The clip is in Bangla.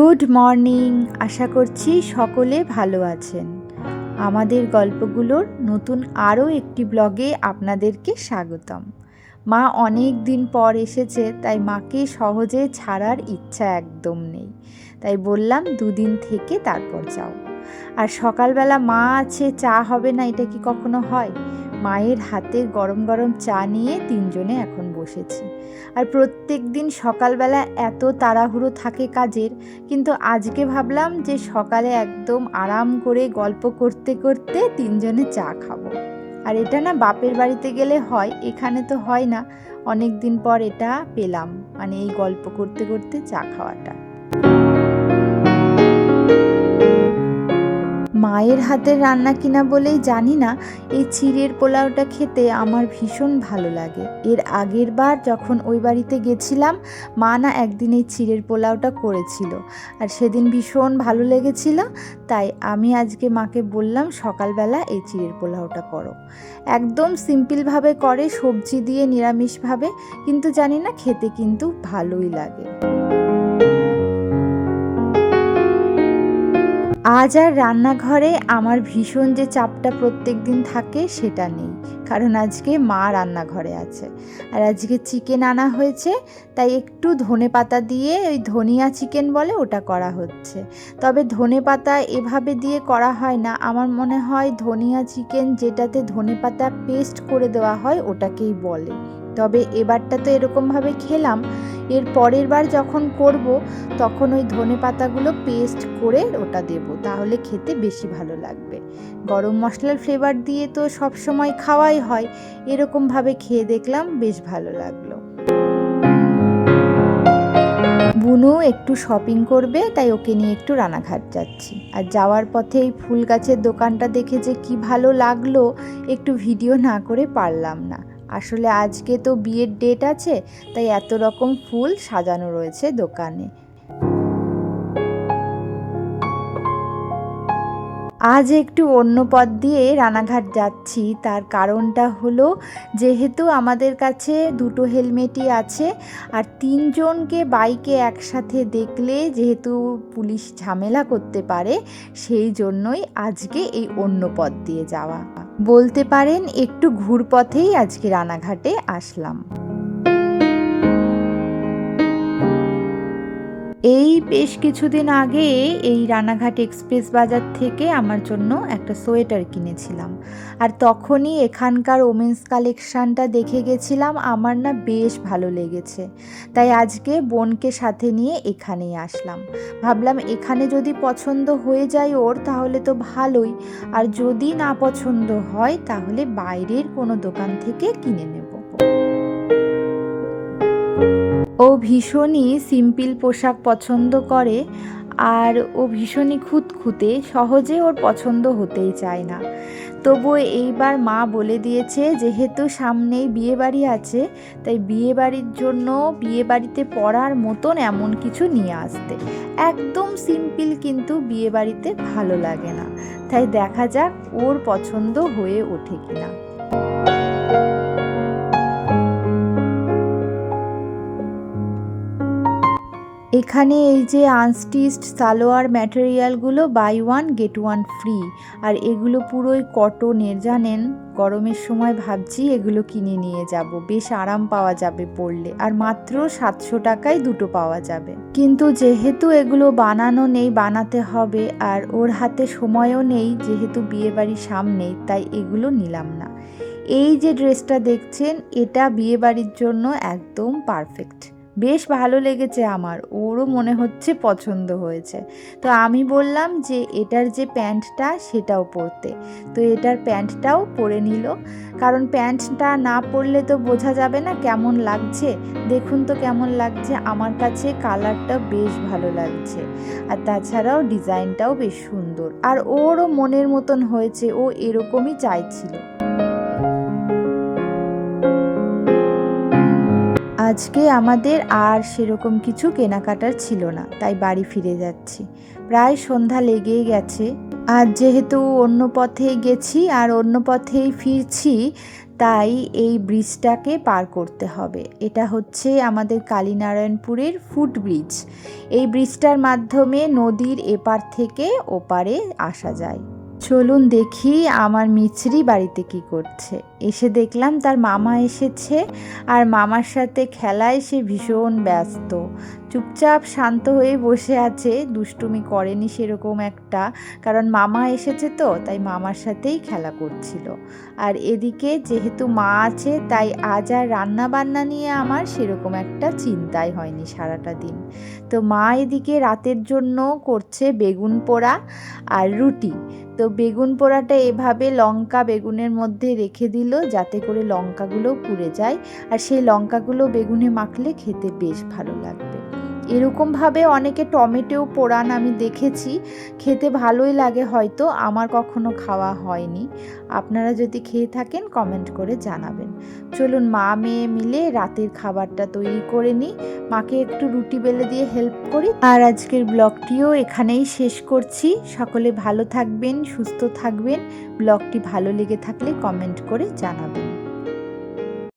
গুড মর্নিং আশা করছি সকলে ভালো আছেন। আমাদের গল্পগুলোর নতুন আরও একটি ব্লগে আপনাদেরকে স্বাগতম। মা অনেক দিন পর এসেছে, তাই মাকে সহজে ছাড়ার ইচ্ছা একদম নেই। তাই বললাম, দুদিন থেকে তারপর যাও। আর সকালবেলা মা আছে, চা হবে না, এটা কি কখনো হয়? মায়ের হাতের গরম গরম চা নিয়ে তিনজনে এখন বসেছি। আর প্রত্যেক দিন সকালবেলা এত তাড়াহুড়ো থাকে কাজের, কিন্তু আজকে ভাবলাম যে সকালে একদম আরাম করে গল্প করতে করতে তিনজনে চা খাব। আর এটা না বাপের বাড়িতে গেলে হয়, এখানে তো হয় না। অনেক দিন পর এটা পেলাম মানে এই গল্প করতে করতে চা খাওয়াটা। মায়ের হাতের রান্না কিনা বলেই জানি না, এই চিড়ের পোলাওটা খেতে আমার ভীষণ ভালো লাগে। এর আগের বার যখন ওই বাড়িতে গেছিলাম, মা না একদিন এই চিড়ের পোলাওটা করেছিল আর সেদিন ভীষণ ভালো লেগেছিল, তাই আমি আজকে মাকে বললাম, সকালবেলা এই চিড়ের পোলাওটা করো। একদম সিম্পলভাবে করে, সবজি দিয়ে নিরামিষভাবে, কিন্তু জানি না খেতে কিন্তু ভালোই লাগে। আজ আর রান্নাঘরে আমার ভীষণ যে চাপটা প্রত্যেক দিন থাকে, সেটা নেই। কারণ আজকে মা রান্নাঘরে আছে। আর আজকে চিকেন আনা হয়েছে, তাই একটু ধনে পাতা দিয়ে ওই ধনিয়া চিকেন বলে ওটা করা হচ্ছে। তবে ধনে পাতা এভাবে দিয়ে করা হয় না। আমার মনে হয় ধনিয়া চিকেন যেটাতে ধনে পাতা পেস্ট করে দেওয়া হয়, ওটাকেই বলে। তবে এবারটা তো এরকমভাবে খেলাম এর পরের বার যখন করব, তখন ওই ধনে পাতাগুলো পেস্ট করে ওটা দেব। তাহলে খেতে বেশি ভালো লাগবে। গরম মশলার ফ্লেভার দিয়ে তো সব সময় খাওয়াই হয়। এরকমভাবে খেয়ে দেখলাম বেশ ভালো লাগল। বুনু একটু শপিং করবে, তাই ওকে নিয়ে একটু রানাঘাট যাচ্ছি। আর যাওয়ার পথে এই ফুল গাছের দোকানটা দেখে যে কি ভালো লাগল, একটু ভিডিও না করে পারলাম না। আসলে আজকে তো বিয়ের ডেট আছে, তাই এত রকম ফুল সাজানো রয়েছে দোকানে। আজ একটু অন্য পথ দিয়ে রানাঘাট যাচ্ছি, তার কারণটা হলো যেহেতু আমাদের কাছে দুটো হেলমেটই আছে, আর তিনজনকে বাইকে একসাথে দেখলে যেহেতু পুলিশ ঝামেলা করতে পারে, সেই জন্যই আজকে এই অন্য পথ দিয়ে যাওয়া। বলতে পারেন একটু ঘুরপথেই আজকে রানাঘাটে আসলাম। এই বেশ কিছুদিন আগে এই রানাঘাট এক্সপ্রেস বাজার থেকে আমার জন্য একটা সোয়েটার কিনেছিলাম। আর তখনই এখানকার ওমেন্স কালেকশানটা দেখে গেছিলাম, আমার না বেশ ভালো লেগেছে। তাই আজকে বোনকে সাথে নিয়ে এখানেই আসলাম। ভাবলাম এখানে যদি পছন্দ হয়ে যায় ওর, তাহলে তো ভালোই। আর যদি না পছন্দ হয়, তাহলে বাইরের কোনো দোকান থেকে কিনে নেব। ও ভীষণই সিম্পল পোশাক পছন্দ করে আর ও ভীষণই খুঁতখুঁতে, সহজে ওর পছন্দ হতেই চায় না। তবু এইবার মা বলে দিয়েছে, যেহেতু সামনেই বিয়ে বাড়ি আছে, তাই বিয়ে বাড়ির জন্য বিয়ে বাড়িতে পড়ার মতন এমন কিছু নিয়ে আসতে। একদম সিম্পল কিন্তু বিয়ে বাড়িতে ভালো লাগে না। তাই দেখা যাক ওর পছন্দ হয়ে ওঠে কিনা। এখানে এই যে unstitched salwar ম্যাটেরিয়ালগুলো buy one get one free আর এগুলো পুরোই কটনের জানেন? গরমের সময় ভাবছি এগুলো কিনে নিয়ে যাব। বেশ আরাম পাওয়া যাবে পরলে। আর মাত্র সাতশো টাকায় দুটো পাওয়া যাবে। কিন্তু যেহেতু এগুলো বানানো নেই, বানাতে হবে, আর ওর হাতে সময়ও নেই, যেহেতু বিয়ে বাড়ির সামনেই তাই এগুলো নিলাম না। এই যে ড্রেসটা দেখছেন, এটা বিয়েবাড়ির জন্য একদম পারফেক্ট বেশ ভালো লেগেছে আমার, ওরও মনে হচ্ছে পছন্দ হয়েছে। তো আমি বললাম যে এটার যে প্যান্টটা সেটাও পরতে। তো এটার প্যান্টটাও পরে নিল। কারণ প্যান্টটা না পরলে তো বোঝা যাবে না কেমন লাগছে। দেখুন তো কেমন লাগছে, আমার কাছে কালারটা বেশ ভালো লাগছে। আর তাছাড়াও ডিজাইনটাও বেশ সুন্দর। আর ওরও মনের মতন হয়েছে, ও এরকমই চাইছিল। আজকে আমাদের আর সেরকম কিছু কেনাকাটার ছিল না, তাই বাড়ি ফিরে যাচ্ছি। প্রায় সন্ধ্যা লেগেই গেছে। আর যেহেতু অন্য পথে গেছি আর অন্য পথেই ফিরছি, তাই এই ব্রিজটাকে পার করতে হবে। এটা হচ্ছে আমাদের কালীনারায়ণপুরের ফুট ব্রিজ। এই ব্রিজটার মাধ্যমে নদীর এপার থেকে ওপারে আসা যায়। চলুন দেখি আমার মিছরি বাড়িতে কি করছে। এসে দেখলাম তার মামা এসেছে আর মামার সাথে খেলায় সে ভীষণ ব্যস্ত। চুপচাপ শান্ত হয়ে বসে আছে, দুষ্টুমি করেনি সেরকম একটা, কারণ মামা এসেছে তো, তাই মামার সাথেই খেলা করছিল। আর এদিকে যেহেতু মা আছে, তাই আজ আর রান্না বান্না নিয়ে আমার সেরকম একটা চিন্তাই হয়নি সারাটা দিন। তো মা এদিকে রাতের জন্য করছে বেগুন পোড়া আর রুটি। তো বেগুন পোড়াটা এভাবে লঙ্কা বেগুনের মধ্যে রেখে দিল, যাতে করে লঙ্কাগুলো পুড়ে যায়। আর সেই লঙ্কাগুলো বেগুনে মাখলে খেতে বেশ ভালো লাগবে। এরকমভাবে অনেকে টমেটো পোড়ান আমি দেখেছি। খেতে ভালোই লাগে হয়তো, আমার কখনো খাওয়া হয়নি। আপনারা যদি খেয়ে থাকেন কমেন্ট করে জানাবেন। চলুন মা মেয়ে মিলে রাতের খাবারটা তৈরি করে নিই। মাকে একটু রুটি বেলে দিয়ে হেল্প করি। আর আজকের ব্লগটিও এখানেই শেষ করছি। সকলে ভালো থাকবেন, সুস্থ থাকবেন। ব্লগটি ভালো লেগে থাকলে কমেন্ট করে জানাবেন।